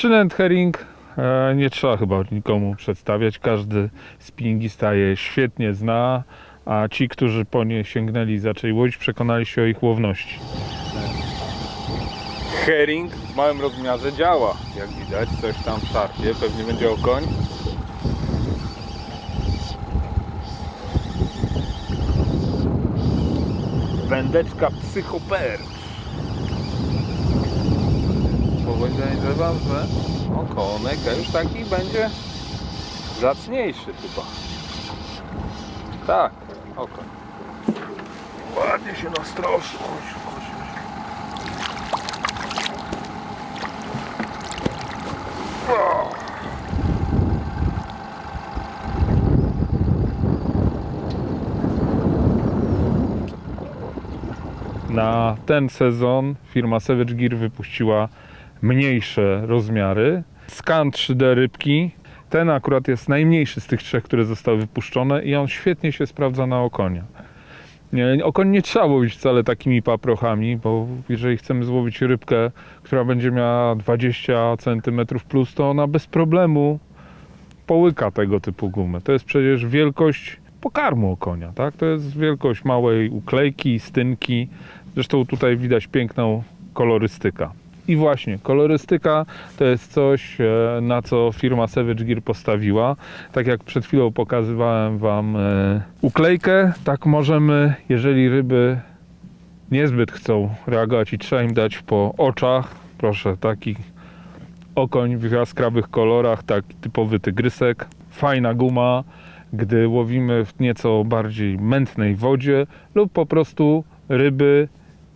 Przynęt herring e, nie trzeba chyba nikomu przedstawiać. Każdy spinningista je świetnie zna, a ci, którzy po nie sięgnęli i zaczęli łowić, przekonali się o ich łowności. Herring w małym rozmiarze działa, jak widać, coś tam szarpie, pewnie będzie okoń. Wędeczka psychopercz. Podejrzewam, że okonek a już taki będzie zacniejszy chyba. Tak, okoń. Ładnie się nastroszył. Na ten sezon firma Savage Gear wypuściła mniejsze rozmiary. Skan 3D rybki. Ten akurat jest najmniejszy z tych trzech, które zostały wypuszczone i on świetnie się sprawdza na okonia. Nie, okoń nie trzeba łowić wcale takimi paprochami, bo jeżeli chcemy złowić rybkę, która będzie miała 20 cm plus, to ona bez problemu połyka tego typu gumę. To jest przecież wielkość pokarmu okonia, tak? To jest wielkość małej uklejki, stynki. Zresztą tutaj widać piękną kolorystykę. I właśnie, kolorystyka to jest coś, e, na co firma Savage Gear postawiła. Tak jak przed chwilą pokazywałem Wam e, uklejkę, tak możemy, jeżeli ryby niezbyt chcą reagować i trzeba im dać po oczach, proszę, taki okoń w jaskrawych kolorach, taki typowy tygrysek, fajna guma, gdy łowimy w nieco bardziej mętnej wodzie lub po prostu ryby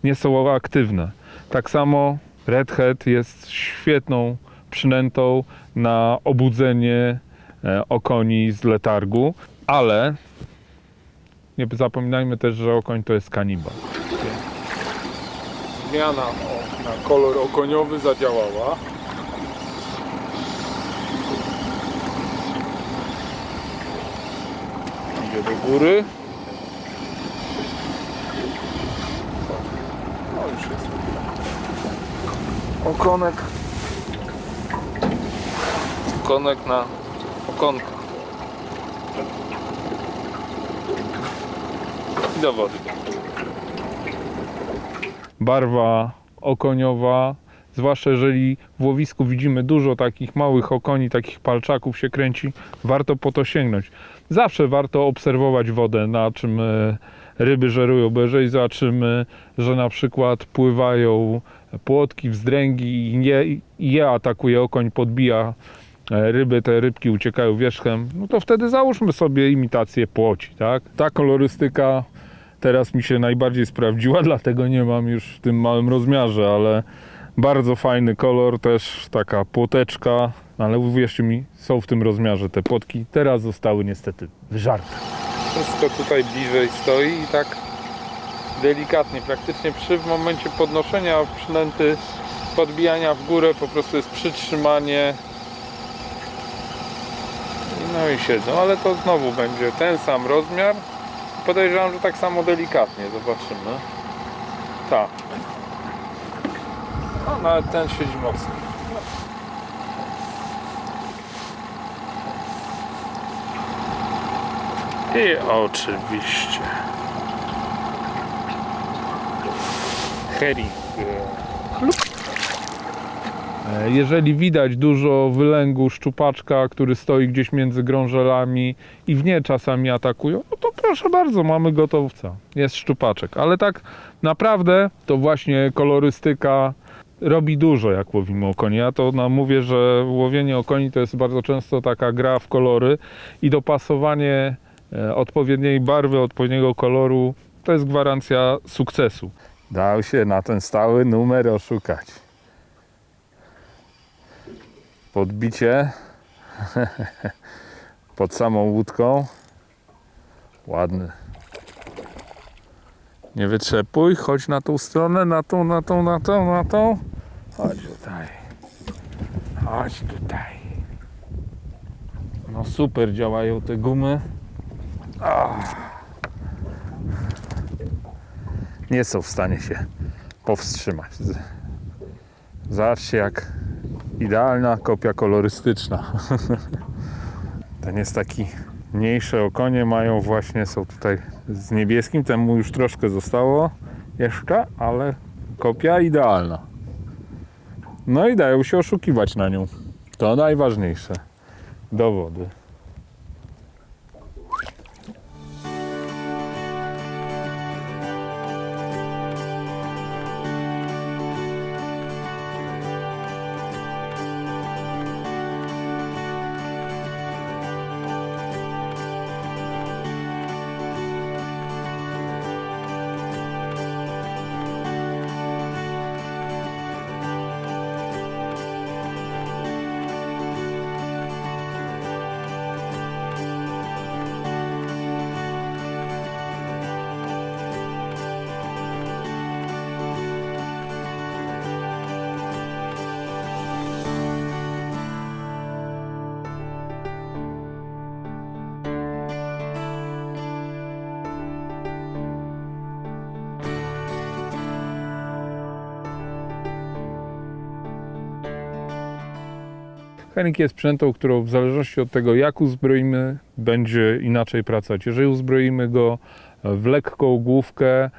nie są aktywne. Tak samo redhead jest świetną przynętą na obudzenie e, okoni z letargu, ale nie zapominajmy też, że okoń to jest kanibal. Zmiana na kolor okoniowy zadziałała. Idzie do góry. O, już jest. Okonek. Okonek na okonka. I do wody. Barwa okoniowa, zwłaszcza jeżeli w łowisku widzimy dużo takich małych okoni, takich palczaków się kręci, warto po to sięgnąć. Zawsze warto obserwować wodę, na czym e, ryby żerują, bo jeżeli zobaczymy, że na przykład pływają płotki, wzdręgi i je, je atakuje okoń, podbija e, ryby, te rybki uciekają wierzchem, no to wtedy załóżmy sobie imitację płoci, tak? Ta kolorystyka teraz mi się najbardziej sprawdziła, dlatego nie mam już w tym małym rozmiarze, ale bardzo fajny kolor, też taka płoteczka, ale uwierzcie mi, są w tym rozmiarze te płotki. Teraz zostały niestety wyżarte. Wszystko tutaj bliżej stoi i tak delikatnie, praktycznie przy w momencie podnoszenia przynęty, podbijania w górę po prostu jest przytrzymanie. No i siedzą, ale to znowu będzie ten sam rozmiar. Podejrzewam, że tak samo delikatnie, zobaczymy. Tak. No nawet ten siedzi mocno i oczywiście herring E, Jeżeli widać dużo wylęgu szczupaczka, który stoi gdzieś między grążelami i w nie czasami atakują, no to proszę bardzo, mamy gotowca. Jest szczupaczek. Ale tak naprawdę to właśnie kolorystyka robi dużo, jak łowimy okonie. Ja to nam mówię, że łowienie okoni to jest bardzo często taka gra w kolory i dopasowanie odpowiedniej barwy, odpowiedniego koloru to jest gwarancja sukcesu. Dał się na ten stały numer oszukać podbicie pod samą łódką. Ładny. Nie wytrzepuj, chodź na tą stronę, na tą, na tą, na tą, na tą. Chodź tutaj. Chodź tutaj. No super działają te gumy. Ach. Nie są w stanie się powstrzymać. Zobaczcie jak idealna kopia kolorystyczna. Ten jest taki mniejsze okonie mają właśnie, są tutaj z niebieskim, temu już troszkę zostało jeszcze, ale kopia idealna. No i dają się oszukiwać na nią. To najważniejsze. Dowody. Henrik jest sprzętą, którą w zależności od tego, jak uzbroimy, będzie inaczej pracować. Jeżeli uzbroimy go w lekką główkę, e,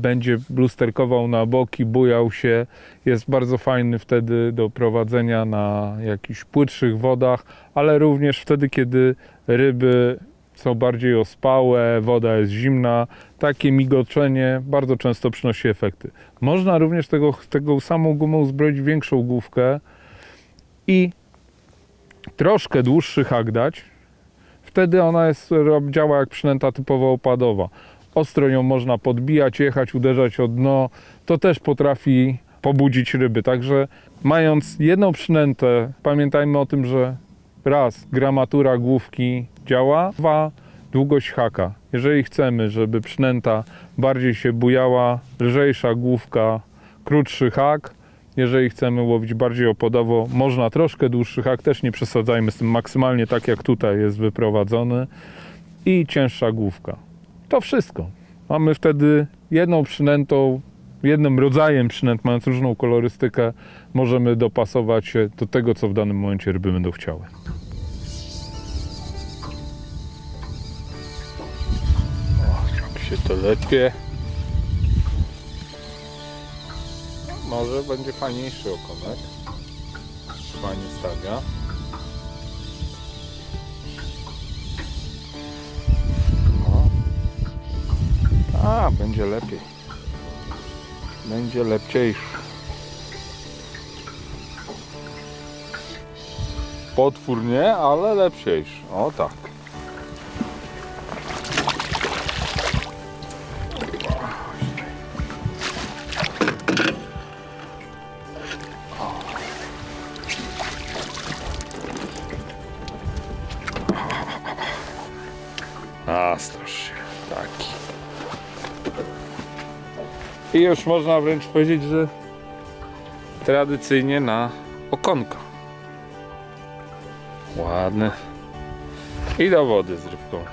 będzie lusterkował na boki, bujał się, jest bardzo fajny wtedy do prowadzenia na jakichś płytszych wodach, ale również wtedy, kiedy ryby są bardziej ospałe, woda jest zimna, takie migoczenie bardzo często przynosi efekty. Można również tego, tego samą gumą uzbroić w większą główkę i troszkę dłuższy hak dać, wtedy ona jest, działa jak przynęta typowo opadowa. Ostro ją można podbijać, jechać, uderzać o dno. To też potrafi pobudzić ryby. Także mając jedną przynętę, pamiętajmy o tym, że raz, gramatura główki działa, dwa, długość haka. Jeżeli chcemy, żeby przynęta bardziej się bujała, lżejsza główka, krótszy hak, jeżeli chcemy łowić bardziej opodowo, można troszkę dłuższy hak, też nie przesadzajmy z tym maksymalnie tak jak tutaj jest wyprowadzony i cięższa główka. To wszystko. Mamy wtedy jedną przynętą, jednym rodzajem przynęt, mając różną kolorystykę, możemy dopasować się do tego, co w danym momencie ryby będą chciały. O, jak się to lepie. Może będzie fajniejszy okonek. Fajnie stawia. No. A, będzie lepiej. Będzie lepciejszy. Potwór nie, ale lepsiejszy. O tak. A, strasznie. Taki. I już można wręcz powiedzieć, że tradycyjnie na okonka. Ładne. I do wody z rybką.